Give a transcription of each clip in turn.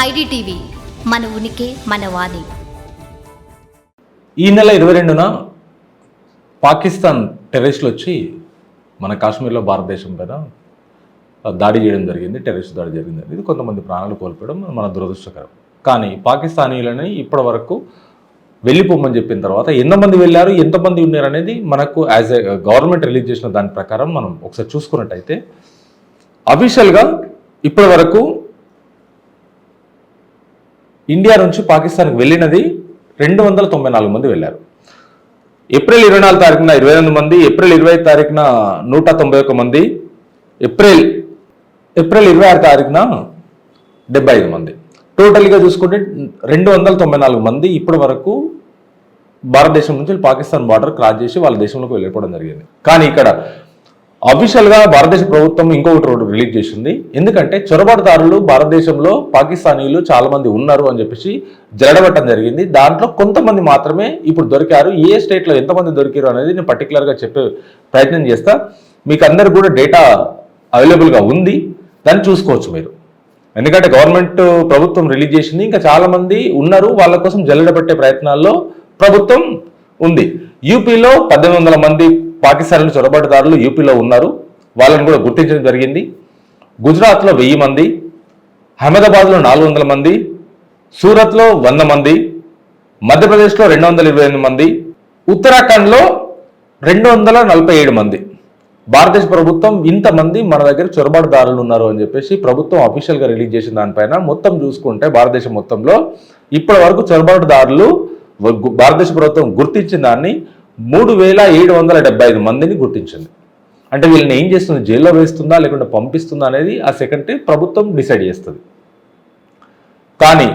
IDTV మన ఉనికి మన వాణి. ఈ నెల ఇరవై రెండున పాకిస్తాన్ టెర్రరిస్టులు వచ్చి మన కాశ్మీర్లో భారతదేశం పైన దాడి చేయడం జరిగింది టెర్రరిస్ట్ దాడి జరిగింది ఇది కొంతమంది ప్రాణాలు కోల్పోవడం మన దురదృష్టకరం. కానీ పాకిస్తానీలని ఇప్పటి వరకు వెళ్ళిపోమని చెప్పిన తర్వాత ఎంతమంది వెళ్ళారు ఎంతమంది ఉన్నారు అనేది మనకు యాజ్ ఎ గవర్నమెంట్ రిలీజ్ చేసిన దాని ప్రకారం మనం ఒకసారి చూసుకున్నట్టయితే అఫీషియల్గా ఇప్పటి వరకు ఇండియా నుంచి పాకిస్తాన్కి వెళ్ళినది రెండు వందల తొంభై నాలుగు మంది వెళ్ళారు. ఏప్రిల్ ఇరవై నాలుగు తారీఖున ఇరవై ఎనిమిది మంది ఏప్రిల్ ఇరవై తారీఖున నూట తొంభై ఒక్క మంది ఏప్రిల్ ఏప్రిల్ ఇరవై ఆరు తారీఖున డెబ్బై ఐదు మంది. టోటల్గా చూసుకుంటే రెండు వందల తొంభై నాలుగు మంది ఇప్పటి వరకు భారతదేశం నుంచి పాకిస్తాన్ బార్డర్ క్రాస్ చేసి వాళ్ళ దేశంలోకి వెళ్ళిపోవడం జరిగింది. కానీ ఇక్కడ అఫీషియల్గా భారతదేశ ప్రభుత్వం ఇంకొకటి రోడ్డు రిలీజ్ చేసింది. ఎందుకంటే చొరబాటుదారులు భారతదేశంలో పాకిస్తానీలు చాలా మంది ఉన్నారు అని చెప్పేసి జరడబట్టడం జరిగింది. దాంట్లో కొంతమంది మాత్రమే ఇప్పుడు దొరికారు. ఏ స్టేట్లో ఎంతమంది దొరికారు అనేది నేను పర్టికులర్గా చెప్పే ప్రయత్నం చేస్తా. మీకు అందరు కూడా డేటా అవైలబుల్గా ఉంది. దాన్ని చూసుకోవచ్చు మీరు. ఎందుకంటే గవర్నమెంట్ ప్రభుత్వం రిలీజ్ చేసింది. ఇంకా చాలా మంది ఉన్నారు. వాళ్ళ కోసం జల్లెడబట్టే ప్రయత్నాల్లో ప్రభుత్వం ఉంది. యూపీలో పద్దెనిమిది వందల మంది పాకిస్తాన్లో చొరబాటుదారులు యూపీలో ఉన్నారు. వాళ్ళని కూడా గుర్తించడం జరిగింది. గుజరాత్లో వెయ్యి మంది అహ్మదాబాద్లో నాలుగు వందల మంది సూరత్లో వంద మంది మధ్యప్రదేశ్లో రెండు వందల ఇరవై ఎనిమిది మంది ఉత్తరాఖండ్లో రెండు వందల నలభై ఏడు మంది. భారతదేశ ప్రభుత్వం ఇంతమంది మన దగ్గర చొరబాటుదారులు ఉన్నారు అని చెప్పేసి ప్రభుత్వం అఫీషియల్గా రిలీజ్ చేసిన దానిపైన మొత్తం చూసుకుంటే భారతదేశం మొత్తంలో ఇప్పటి వరకు చొరబాటుదారులు భారతదేశ ప్రభుత్వం గుర్తించిన దాన్ని మూడు వేల ఏడు వందల డెబ్బై ఐదు మందిని గుర్తించింది. అంటే వీళ్ళని ఏం చేస్తుంది? జైల్లో వేస్తుందా? లేకుంటే పంపిస్తుందా? అనేది ఆ సెకండ్ ప్రభుత్వం డిసైడ్ చేస్తుంది. కానీ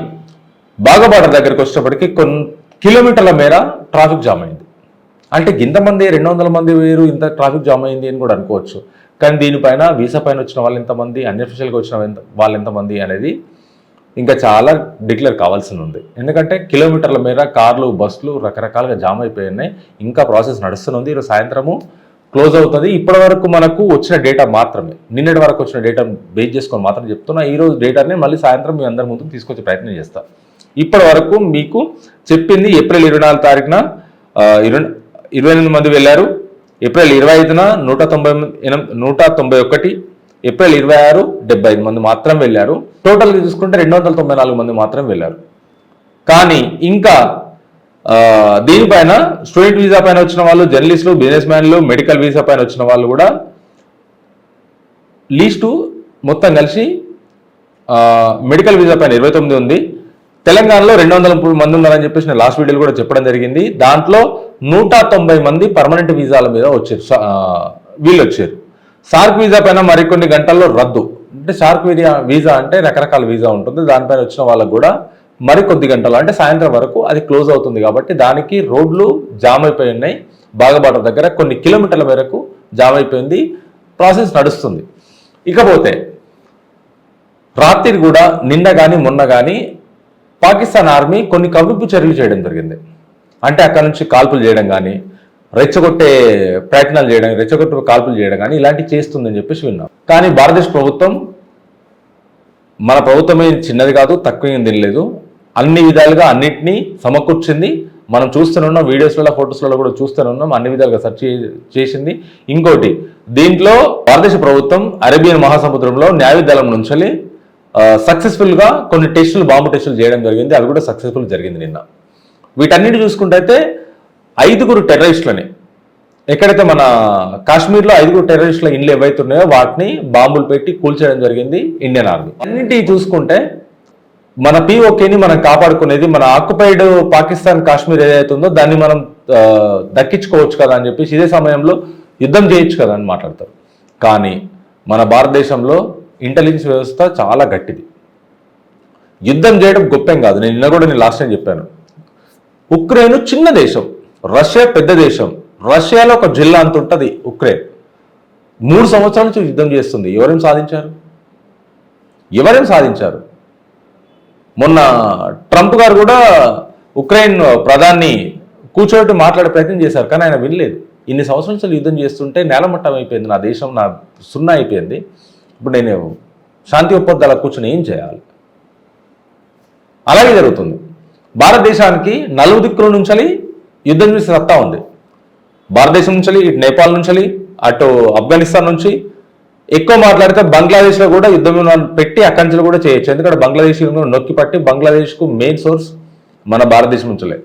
బాగబాటర్ దగ్గరికి వచ్చేటప్పటికి కొన్ని కిలోమీటర్ల మేర ట్రాఫిక్ జామ్ అయింది. అంటే ఇంతమంది రెండు వందల మంది వేరు ఇంత ట్రాఫిక్ జామ్ అయింది అని కూడా అనుకోవచ్చు. కానీ దీనిపైన వీసా పైన వచ్చిన వాళ్ళు ఎంతమంది అన్అఫిషియల్గా వచ్చిన వాళ్ళు ఎంతమంది అనేది ఇంకా చాలా డిక్లేర్ కావాల్సి ఉంది ఎందుకంటే కిలోమీటర్ల మేర కార్లు బస్సులు రకరకాలుగా జామ్ అయిపోయినాయి. ఇంకా ప్రాసెస్ నడుస్తుంది ఈరోజు సాయంత్రము క్లోజ్ అవుతుంది. ఇప్పటి వరకు మనకు వచ్చిన డేటా మాత్రమే. నిన్నటి వరకు వచ్చిన డేటా బేస్ చేసుకొని మాత్రం చెప్తున్నా. ఈరోజు డేటాని మళ్ళీ సాయంత్రం మీ అందరి ముందుకు తీసుకొచ్చే ప్రయత్నం చేస్తాం. ఇప్పటి వరకు మీకు చెప్పింది ఏప్రిల్ ఇరవై నాలుగు తారీఖున ఇరవై ఇరవై ఎనిమిది మంది వెళ్ళారు. ఏప్రిల్ ఇరవై ఐదున నూట తొంభై ఎనిమిది నూట తొంభై ఒకటి ఏప్రిల్ ఇరవై ఆరు డెబ్బై ఐదు మంది మాత్రం వెళ్ళారు. టోటల్గా చూసుకుంటే రెండు వందల తొంభై నాలుగు మంది మాత్రం వెళ్ళారు. కానీ ఇంకా దీనిపైన స్టూడెంట్ వీసా పైన వచ్చిన వాళ్ళు జర్నలిస్టులు బిజినెస్ మ్యాన్లు మెడికల్ వీసా పైన వచ్చిన వాళ్ళు కూడా లీస్టు మొత్తం కలిసి మెడికల్ వీసా పైన ఇరవై తొమ్మిది ఉంది. తెలంగాణలో రెండు వందల ముప్పై మంది ఉన్నారని చెప్పేసి నేను లాస్ట్ వీడియోలో కూడా చెప్పడం జరిగింది. దాంట్లో నూట తొంభై మంది పర్మనెంట్ వీసాల మీద వచ్చారు. వీళ్ళు వచ్చారు. సార్క్ వీసా పైన మరికొన్ని గంటల్లో రద్దు. అంటే సార్క్ వీజా వీసా అంటే రకరకాల వీసా ఉంటుంది. దానిపైన వచ్చిన వాళ్ళకు కూడా మరికొద్ది గంటలు అంటే సాయంత్రం వరకు అది క్లోజ్ అవుతుంది కాబట్టి దానికి రోడ్లు జామ్ అయిపోయి ఉన్నాయి. బాగబాట దగ్గర కొన్ని కిలోమీటర్ల మేరకు జామ్ అయిపోయింది. ప్రాసెస్ నడుస్తుంది. ఇకపోతే రాత్రి కూడా నిన్న కానీ మొన్న కానీ పాకిస్తాన్ ఆర్మీ కొన్ని కవ్వింపు చర్యలు చేయడం జరిగింది. అంటే అక్కడ నుంచి కాల్పులు చేయడం కానీ రెచ్చగొట్టే ప్రయత్నాలు చేయడం రెచ్చగొట్టే కాల్పులు చేయడం కానీ ఇలాంటివి చేస్తుందని చెప్పేసి విన్నాం. కానీ భారతదేశ ప్రభుత్వం మన ప్రభుత్వమే చిన్నది కాదు తక్కువ ఏం తినలేదు అన్ని విధాలుగా అన్నింటినీ సమకూర్చింది. మనం చూస్తూనే వీడియోస్లలో ఫొటోస్లలో కూడా చూస్తూనే ఉన్నాం అన్ని విధాలుగా సెర్చ్ చేసింది. ఇంకోటి దీంట్లో భారతదేశ ప్రభుత్వం అరేబియన్ మహాసముద్రంలో న్యాయదళం నుంచి సక్సెస్ఫుల్గా కొన్ని టెస్టులు బాంబు టెస్టులు చేయడం జరిగింది. అవి కూడా సక్సెస్ఫుల్ జరిగింది నిన్న. వీటన్నిటి చూసుకుంటే ఐదుగురు టెర్రరిస్టులని. ఎక్కడైతే మన కాశ్మీర్లో ఐదుగురు టెర్రరిస్టుల ఇండ్లు ఏవైతే ఉన్నాయో వాటిని బాంబులు పెట్టి కూల్చేయడం జరిగింది ఇండియన్ ఆర్మీ. అన్నింటినీ చూసుకుంటే మన పిఓకేని మనం కాపాడుకునేది మన ఆక్యుపైడ్ పాకిస్తాన్ కాశ్మీర్ ఏదైతే ఉందో దాన్ని మనం దక్కించుకోవచ్చు కదా అని చెప్పేసి ఇదే సమయంలో యుద్ధం చేయొచ్చు కదా అని మాట్లాడతారు. కానీ మన భారతదేశంలో ఇంటెలిజెన్స్ వ్యవస్థ చాలా గట్టిది. యుద్ధం చేయడం గొప్పేం కాదు. నేను నిన్న కూడా నేను లాస్ట్ టైం చెప్పాను. ఉక్రెయిన్ చిన్న దేశం. రష్యా పెద్ద దేశం. రష్యాలో ఒక జిల్లా అంత ఉంటుంది ఉక్రెయిన్. మూడు సంవత్సరాల నుంచి యుద్ధం చేస్తుంది. ఎవరేం సాధించారు? ఎవరేం సాధించారు? మొన్న ట్రంప్ గారు కూడా ఉక్రెయిన్ ప్రధాని కూర్చోబెట్టి మాట్లాడే ప్రయత్నం చేశారు కానీ ఆయన వినలేదు. ఇన్ని సంవత్సరాల నుంచి యుద్ధం చేస్తుంటే నేలమట్టం అయిపోయింది నా దేశం నా సున్నా అయిపోయింది. ఇప్పుడు నేను శాంతి ఒప్పందాల కూర్చొని ఏం చేయాలి? అలాగే జరుగుతుంది. భారతదేశానికి నలుగు దిక్కుల నుంచి యుద్ధం చేసే సత్తా ఉంది. భారతదేశం నుంచి ఇటు నేపాల్ నుంచి అటు ఆఫ్ఘనిస్తాన్ నుంచి ఎక్కువ మాట్లాడితే బంగ్లాదేశ్లో కూడా యుద్ధ విమానాలు పెట్టి అక్కడి నుంచి కూడా చేయొచ్చు. ఎందుకంటే బంగ్లాదేశ్ నొక్కి పట్టి బంగ్లాదేశ్కు మెయిన్ సోర్స్ మన భారతదేశం నుంచిలే.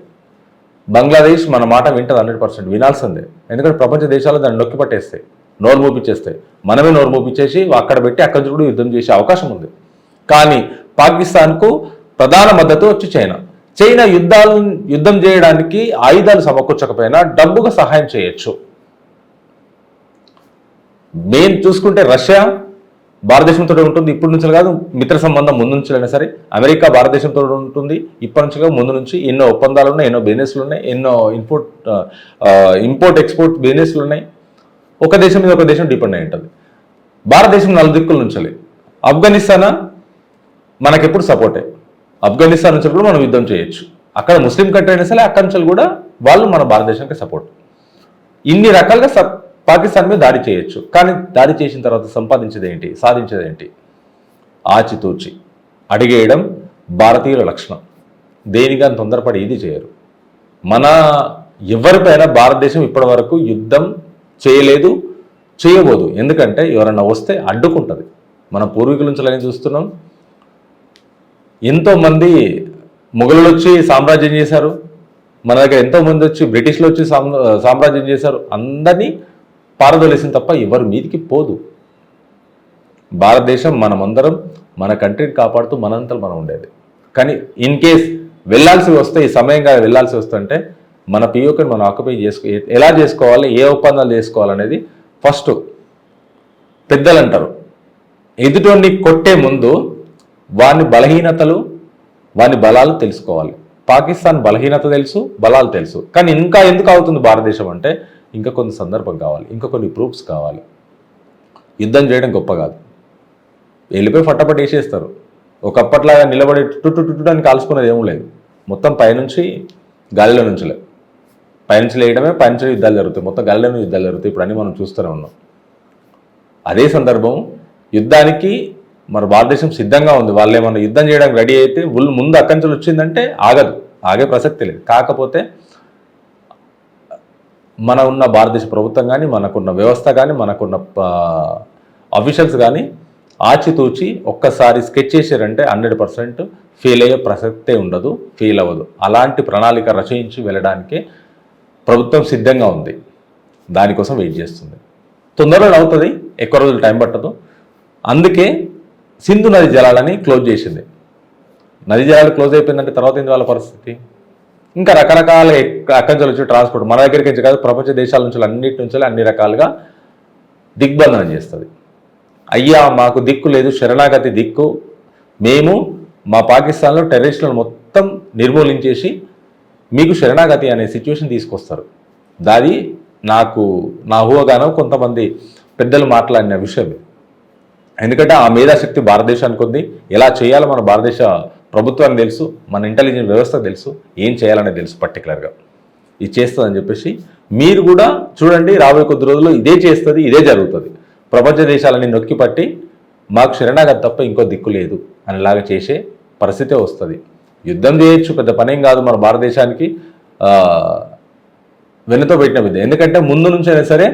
బంగ్లాదేశ్ మన మాట వింటుంది హండ్రెడ్ పర్సెంట్ వినాల్సిందే. ఎందుకంటే ప్రపంచ దేశాలు దాన్ని నొక్కి పట్టేస్తాయి. నోరు మూపించేస్తాయి. మనమే నోరు మూపించేసి అక్కడ పెట్టి అక్కడి నుంచి కూడా యుద్ధం చేసే అవకాశం ఉంది. కానీ పాకిస్తాన్కు ప్రధాన మద్దతు వచ్చి చైనా. చైనా యుద్ధాలు యుద్ధం చేయడానికి ఆయుధాలు సమకూర్చకపోయినా డబ్బుగా సహాయం చేయొచ్చు. మెయిన్ చూసుకుంటే రష్యా భారతదేశంతో ఉంటుంది ఇప్పటి నుంచి కాదు మిత్ర సంబంధం ముందు నుంచి సరే అమెరికా భారతదేశంతో ఉంటుంది ఇప్పటి నుంచి కాదు ముందు నుంచి ఎన్నో ఒప్పందాలు ఉన్నాయి ఎన్నో బిజినెస్లు ఉన్నాయి ఎన్నో ఇంపోర్ట్ ఇంపోర్ట్ ఎక్స్పోర్ట్ బిజినెస్లు ఉన్నాయి. ఒక దేశం మీద ఒక దేశం డిపెండ్ అయి ఉంటుంది. భారతదేశం నలుదిక్కుల దిక్కుల నుంచి ఆఫ్ఘనిస్తాన్? మనకెప్పుడు సపోర్టే ఆఫ్ఘనిస్తాన్ వచ్చినప్పుడు మనం యుద్ధం చేయొచ్చు. అక్కడ ముస్లిం కంట్రీ అయినా సరే అక్కడి నుంచి కూడా వాళ్ళు మన భారతదేశానికి సపోర్ట్ ఇన్ని రకాలుగా పాకిస్తాన్ మీద దాడి చేయొచ్చు. కానీ దాడి చేసిన తర్వాత సంపాదించేది ఏంటి? సాధించేది ఏంటి? ఆచితూచి. అడిగేయడం భారతీయుల లక్షణం. దేనికని తొందరపడి ఇది చేయరు. మన ఎవరిపైన భారతదేశం ఇప్పటి వరకు యుద్ధం చేయలేదు చేయబోదు. ఎందుకంటే ఎవరన్నా వస్తే అడ్డుకుంటుంది. మన పూర్వీకుల నుంచి అలాగే చూస్తున్నాం. ఎంతోమంది మొఘలులు వచ్చి సామ్రాజ్యం చేశారు. మన దగ్గర ఎంతోమంది వచ్చి బ్రిటిష్లు వచ్చి సామ్- సామ్రాజ్యం చేశారు. అందరినీ పారదోలేసింది తప్ప ఎవరి మీదికి పోదు. భారతదేశం మనమందరం మన కంట్రీని కాపాడుతూ మనంతలు మనం ఉండేది. కానీ ఇన్ కేస్ వెళ్ళాల్సి వస్తే ఈ సమయంగా వెళ్ళాల్సి వస్తుంటే మన పిఓకని మనం ఆక్యుపై చేసుకో ఎలా చేసుకోవాలి ఏ ఒప్పందాలు చేసుకోవాలనేది ఫస్ట్ పెద్దలు అంటారు ఎదుటోన్ని కొట్టే ముందు వాని బలహీనతలు వాని బలాలు తెలుసుకోవాలి. పాకిస్తాన్ బలహీనత తెలుసు బలాలు తెలుసు. కానీ ఇంకా ఎందుకు అవుతుంది భారతదేశం అంటే ఇంకా కొన్ని సందర్భం కావాలి. ఇంకా కొన్ని ప్రూఫ్స్ కావాలి. యుద్ధం చేయడం గొప్ప కాదు. వెళ్ళిపోయి ఫటాఫట్ వేసేస్తారు. ఒకప్పట్లాగా నిలబడి టుట్టు టుట్టు కాల్చుకునేది ఏం లేదు. మొత్తం పైనుంచి గాలిలో నుంచిలే పైనుంచి వేయడమే పైనుంచి యుద్ధాలు జరుగుతాయి. మొత్తం గాలిలో యుద్ధాలు జరుగుతాయి. ఇప్పుడు అన్నీ మనం చూస్తూనే ఉన్నాం. అదే సందర్భం యుద్ధానికి మన భారతదేశం సిద్ధంగా ఉంది. వాళ్ళు ఏమన్నా యుద్ధం చేయడానికి రెడీ అయితే ఉల్ ముందు అక్కడి నుంచి వచ్చిందంటే ఆగదు. ఆగే ప్రసక్తి లేదు. కాకపోతే మన ఉన్న భారతదేశ ప్రభుత్వం కానీ మనకున్న వ్యవస్థ కానీ మనకున్న అఫీషియల్స్ కానీ ఆచితూచి ఒక్కసారి స్కెచ్ చేశారంటే హండ్రెడ్ పర్సెంట్ ఫెయిల్ అయ్యే ప్రసక్తే ఉండదు ఫెయిల్ అవ్వదు. అలాంటి ప్రణాళిక రచయించి వెళ్ళడానికి ప్రభుత్వం సిద్ధంగా ఉంది. దానికోసం వెయిట్ చేస్తుంది. తొందరలో అవుతుంది. ఎక్కువ రోజులు టైం పట్టదు. అందుకే సింధు నది జలాలని క్లోజ్ చేసింది. నది జలాలు క్లోజ్ అయిపోయిందంటే తర్వాత ఏంది వాళ్ళ పరిస్థితి? ఇంకా రకరకాల అక్కడి నుంచి వచ్చి ట్రాన్స్పోర్ట్ మన దగ్గరికి నుంచి కాదు ప్రపంచ దేశాల నుంచి అన్నిటి నుంచి అన్ని రకాలుగా దిగ్బంధనం చేస్తుంది. అయ్యా మాకు దిక్కు లేదు శరణాగతి దిక్కు. మేము మా పాకిస్తాన్లో టెర్రరిస్టులను మొత్తం నిర్మూలించేసి మీకు శరణాగతి అనే సిచ్యువేషన్ తీసుకొస్తారు. దాది నాకు నా ఊహగానం కొంతమంది పెద్దలు మాట్లాడిన విషయం ఎందుకంటే ఆ మేధాశక్తి భారతదేశానికి ఉంది. ఎలా చేయాలో మన భారతదేశ ప్రభుత్వానికి తెలుసు మన ఇంటెలిజెన్స్ వ్యవస్థకు తెలుసు ఏం చేయాలనేది తెలుసు పర్టికులర్గా ఇది చేస్తుందని చెప్పేసి మీరు కూడా చూడండి రాబోయే కొద్ది రోజుల్లో ఇదే చేస్తుంది ఇదే జరుగుతుంది. ప్రపంచ దేశాలని నొక్కి పట్టి మాకు శరణాగతి తప్ప ఇంకో దిక్కు లేదు అనేలాగా చేసే పరిస్థితే వస్తుంది. యుద్ధం చేయొచ్చు పెద్ద పనేం కాదు మన భారతదేశానికి వెనుతో పెట్టిన విద్య ఎందుకంటే ముందు నుంచి అయినా సరే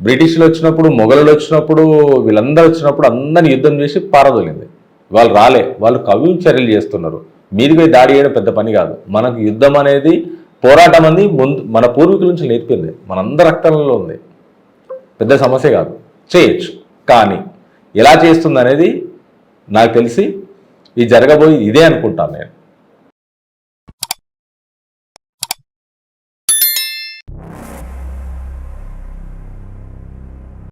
బ్రిటిష్లు వచ్చినప్పుడు మొఘలులు వచ్చినప్పుడు వీళ్ళందరూ వచ్చినప్పుడు అందరిని యుద్ధం చేసి పారదోలింది. వాళ్ళు రాలే వాళ్ళు కవ్యం చర్యలు చేస్తున్నారు. మీదిపై దాడి చేయడం పెద్ద పని కాదు. మనకు యుద్ధం అనేది పోరాటం అనేది ముందు మన పూర్వీకుల నుంచి నేర్పింది. మనందరి రక్తంలో ఉంది. పెద్ద సమస్య కాదు. చేయొచ్చు. కానీ ఎలా చేస్తుంది అనేది నాకు తెలిసి ఇది జరగబోయి ఇదే అనుకుంటాను నేను.